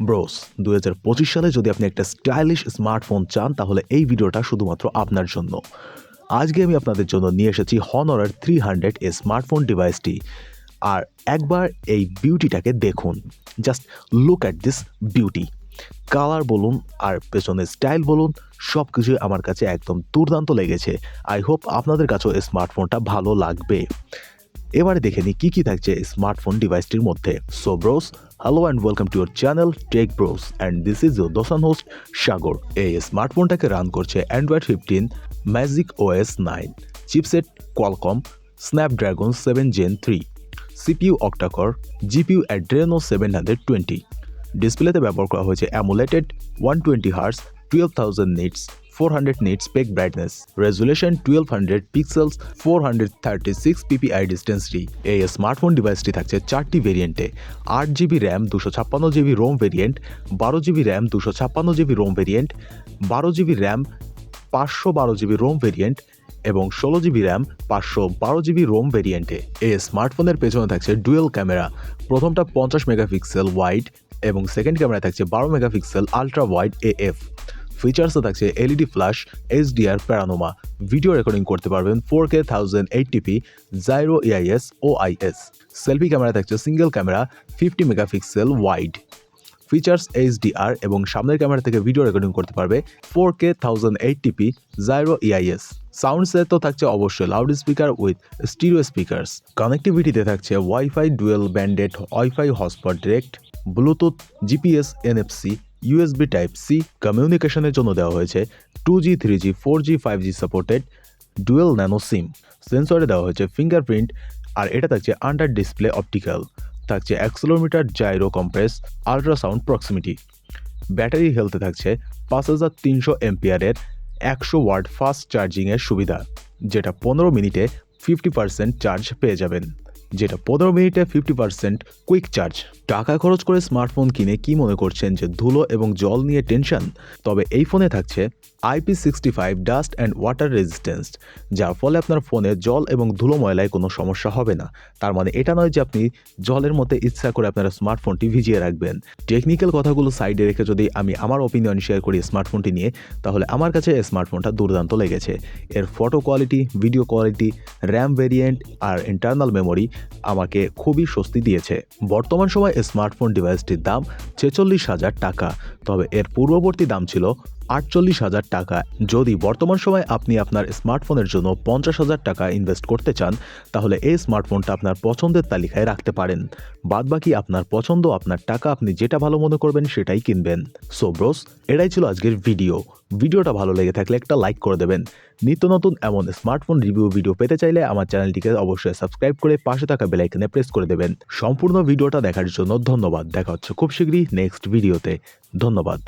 Bros দুই হাজার পঁচিশ সালে যদি আপনি একটা স্টাইলিশ স্মার্টফোন চান, তাহলে এই ভিডিওটা শুধুমাত্র আপনার জন্য। আজকে আমি আপনাদের জন্য নিয়ে এসেছি হনরার থ্রি হান্ড্রেড এ স্মার্টফোন ডিভাইসটি আর একবার এই বিউটিটাকে দেখুন। Just look at this beauty colour বলুন আর পেছনে স্টাইল বলুন সব কিছুই আমার কাছে একদম দুর্দান্ত লেগেছে। আই হোপ আপনাদের কাছেও স্মার্টফোনটা ভালো লাগবে। এবারে দেখে নিই কী কী থাকছে স্মার্টফোন ডিভাইসটির মধ্যে। So bros hello and welcome to your channel tech bros and this is your Dosanjh host Sagar এই স্মার্টফোনটাকে রান করছে Android fifteen Magic OS nine chipset Qualcomm Snapdragon seven gen three CPU octacore GPU Adreno seven hundred twenty ডিসপ্লেতে ব্যবহার করা হয়েছে AMOLED one twenty hertz twelve thousand nits four hundred nits peak brightness resolution twelve hundred pixels four hundred thirty six PPI ডিস্টেন্সটি এই smartphone ডিভাইসটি থাকছে চারটি ভেরিয়েন্টে আট জিবি র্যাম দুশো ছাপ্পান্ন জিবি রোম ভেরিয়েন্ট বারো জিবি র্যাম দুশো ছাপ্পান্ন জিবি রোম ভেরিয়েন্ট বারো জিবি র্যাম পাঁচশো বারো জিবি রোম ভেরিয়েন্ট এবং ষোলো জিবি র্যাম পাঁচশো বারো জিবি রোম ভেরিয়েন্টে এই স্মার্টফোনের পেছনে থাকছে ডুয়েল ক্যামেরা প্রথমটা পঞ্চাশ মেগাপিক্সেল ওয়াইড এবং সেকেন্ড ক্যামেরা থাকছে বারো মেগাপিক্সেল আলট্রা ওয়াইড এএফ ফিচার্সও থাকছে LED flash HDR panorama video recording করতে পারবেন four K thousand eighty p gyro EIS OIS selfie camera থাকছে single camera fifty megapixel wide features HDR এবং সামনের ক্যামেরা থেকে ভিডিও রেকর্ডিং করতে পারবে four K thousand eighty p gyro EIS sound set তো থাকছে অবশ্যই loud speaker with stereo speakers কানেক্টিভিটিতে থাকছে wifi dual banded wifi hotspot direct Bluetooth GPS NFC USB type C কমিউনিকেশনের জন্য দেওয়া হয়েছে two G three G four G five G supported dual nano SIM সেন্সরে দেওয়া হয়েছে ফিঙ্গারপ্রিন্ট আর এটা থাকছে আন্ডার ডিসপ্লে অপটিক্যাল থাকছে accelerometer gyro compass ultrasound proximity battery হেলথে থাকছে পাঁচ হাজার তিনশো এমপিয়ারের একশো ওয়ার্ড ফাস্ট চার্জিংয়ের সুবিধা, যেটা পনেরো মিনিটে ফিফটি পার্সেন্ট চার্জ পেয়ে যাবেন। যেটা পনেরো মিনিটে ফিফটি পার্সেন্ট কুইক চার্জ টাকা খরচ করে স্মার্টফোন কিনে কি মনে করছেন যে ধুলো এবং জল নিয়ে টেনশন তবে এই ফোনে থাকছে IP sixty five dust and water resistance যার ফলে আপনার ফোনে জল এবং ধুলো ময়লায় কোনো সমস্যা হবে না। তার মানে এটা নয় যে আপনি জলের মধ্যে ইচ্ছা করে আপনার স্মার্টফোনটি ভিজিয়ে রাখবেন। টেকনিক্যাল কথাগুলো সাইডে রেখে যদি আমি আমার অপিনিয়ন শেয়ার করি স্মার্টফোনটি নিয়ে, তাহলে আমার কাছে এই স্মার্টফোনটা দুর্দান্ত লেগেছে। এর photo quality video quality RAM variant আর ইন্টারনাল মেমোরি আমাকে খুবই স্বস্তি দিয়েছে। বর্তমান সময় স্মার্টফোন ডিভাইসটির দাম ছেচল্লিশ হাজার টাকা, তবে এর পূর্ববর্তী দাম ছিল আটচল্লিশ হাজার টাকা। যদি বর্তমান সময় আপনি আপনার স্মার্টফোনের জন্য পঞ্চাশ হাজার টাকা ইনভেস্ট করতে চান, তাহলে এই স্মার্টফোনটা আপনার পছন্দের তালিকায় রাখতে পারেন। বাদবাকি আপনার পছন্দ, আপনার টাকা আপনি যেটা ভালো মনে করবেন সেটাই কিনবেন। সো ব্রোস এটাই ছিল আজকের ভিডিও ভিডিওটা ভালো লেগে থাকলে একটা লাইক করে দেবেন। নিত্য নতুন এমন স্মার্টফোন রিভিউ ভিডিও পেতে চাইলে আমার চ্যানেলটিকে অবশ্যই সাবস্ক্রাইব করে পাশে থাকা বেলাইকনে প্রেস করে দেবেন। সম্পূর্ণ ভিডিওটা দেখার জন্য ধন্যবাদ। দেখা হচ্ছে খুব শীঘ্রই নেক্সট ভিডিওতে। ধন্যবাদ।